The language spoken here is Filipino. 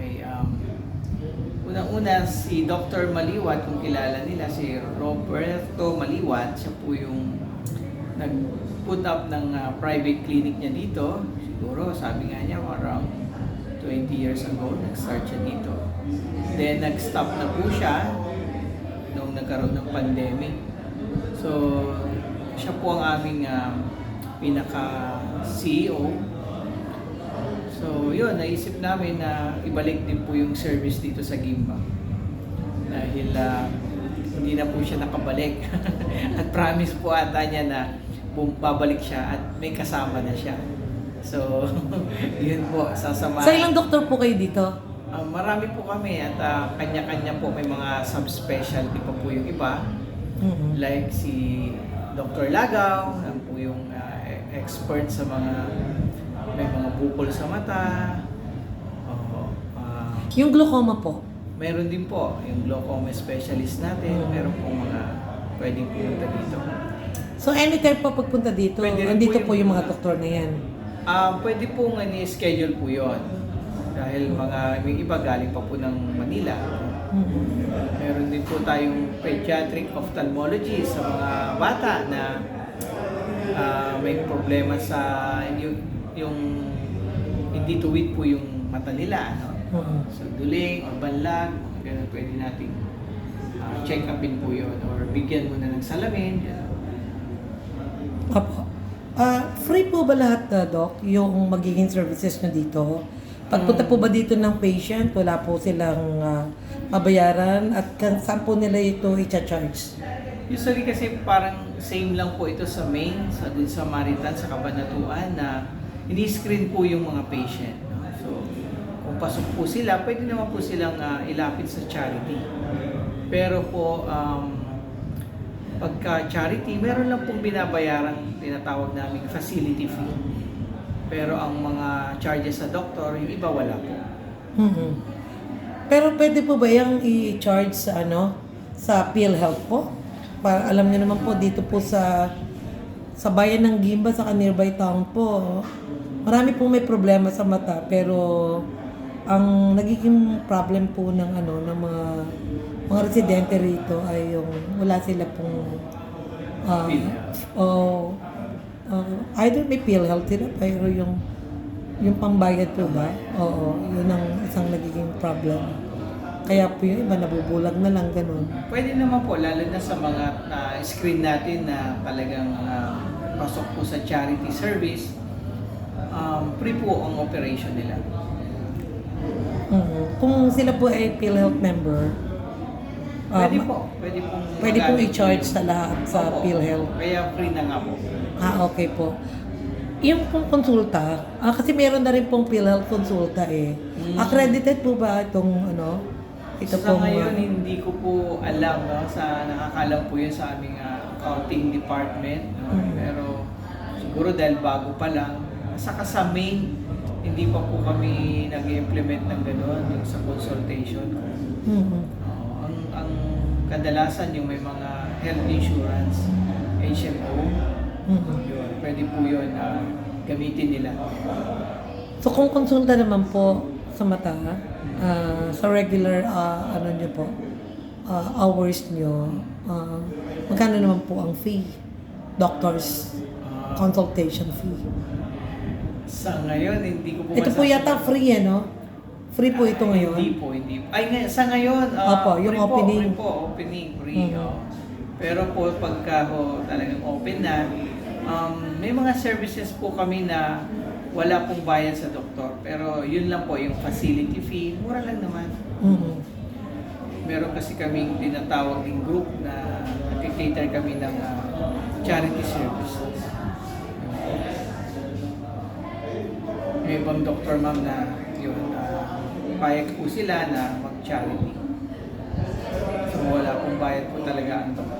Okay, um, unang-una si Dr. Maliwat, kung kilala nila, si Roberto Maliwat, siya po yung nag-put up ng ah, private clinic niya dito. Siguro, sabi nga niya, around 20 years ago, nag-start siya dito. Then, nag-stop na po siya nung nagkaroon ng pandemic. So, siya po ang aming ah, pinaka-CEO. So, yun, naisip namin na ibalik din po yung service dito sa Gimba. Dahil ah, hindi na po siya nakabalik. at promise po ata niya na babalik siya at may kasama na siya. So, yun po, sasama. Sa ilang doktor po kayo dito? Ah, marami po kami at ah, kanya-kanya po may mga subspecialty pa po yung iba. Mhm. Like si Dr. Lagaw, yan po yung e- expert sa mga may mga bukol sa mata. Oo. ah, Yung glaucoma po. meron din po yung glaucoma specialist natin. Meron po mga pwedeng pumunta dito. So anytime po pagpunta dito, Pwede rin andito po po yung- yung mga doktor na yan. Ah, pwede po nga ni-schedule po yon Dahil mga yung iba galing pa po ng Manila. Mhm. Meron din po tayong pediatric ophthalmology sa mga bata na ah, may problema sa yung, yung hindi tuwid po yung mata nila. No? Mhm. So duling or banlag, ganun pwede nating ah, check upin po yun or bigyan mo na ng salamin. Apo. Ah, free po ba lahat, uh, Doc, yung magiging services nyo dito? Pagpunta po ba dito ng patient, wala po silang ah, mabayaran at saan po nila ito i-charge? Usually kasi parang same lang po ito sa main, sa dun sa Maritan, sa Kabanatuan na ini-screen po yung mga patient. No? So, kung pasok po sila, pwede naman po silang ah, ilapit sa charity. Pero po, um, pagka charity, meron lang pong binabayarang tinatawag naming facility fee. Pero ang mga charges sa doktor, yung iba wala po. Mhm. Pero pwede po ba yung i-charge sa ano sa PhilHealth po? Para alam niyo naman po dito po sa sa bayan ng Gimba sa nearby town po. Marami pong may problema sa mata pero ang nagiging problem po ng ano ng mga mga residente rito ay yung wala sila pong PhilHealth. oh, ah, either may PhilHealth sila pero yung yung pambayad po ba? Oo, yun ang isang nagiging problem. Kaya po yung iba nabubulag na lang ganun. Pwede naman po, lalo na sa mga ah, screen natin na talagang ah, pasok po sa charity service, um, free po ang operation nila. Mhm. Kung sila po ay PhilHealth member, ah, Pwede po, pwede po. pwede pong i-charge sa lahat sa Opo. PhilHealth. Kaya free na nga po. Ah, okay po. Yung pong konsulta, ah, kasi meron na rin pong PhilHealth konsulta eh. Mm. Accredited po ba itong ano? Ito sa pong, ngayon, hindi ko po alam, no? sa nakakalam po yun sa aming ah, accounting department. No? Mm. Pero siguro dahil bago pa lang, saka sa main, hindi pa po kami nag-implement ng gano'n yung sa consultation. mhm. Oo, ang, ang kadalasan yung may mga health insurance, HMO, Mhm. yun, pwede po yun na gamitin nila. So kung konsulta naman po sa mata, ah, sa regular ah, ano niyo po, ah, hours niyo, ah, magkano naman po ang fee? Doctor's consultation fee. sa ngayon, hindi ko po Ito po yata free eh, no? Free po ito Ay, ngayon. Hindi po, hindi po. Ay, ngay- sa ngayon, ah, Opo, yung free opening. Po, free po, opening, free. Mhm. oh. Pero po, pagka ho, talagang open na, um, may mga services po kami na wala pong bayad sa doktor. Pero yun lang po, yung facility fee, mura lang naman. Mhm. Meron kasi kaming tinatawag ng group na nag-cater kami ng ah, charity services. May ibang doktor ma'am na yun, ah, payag po sila na mag-charity. So wala pong bayad po talaga ang doktor.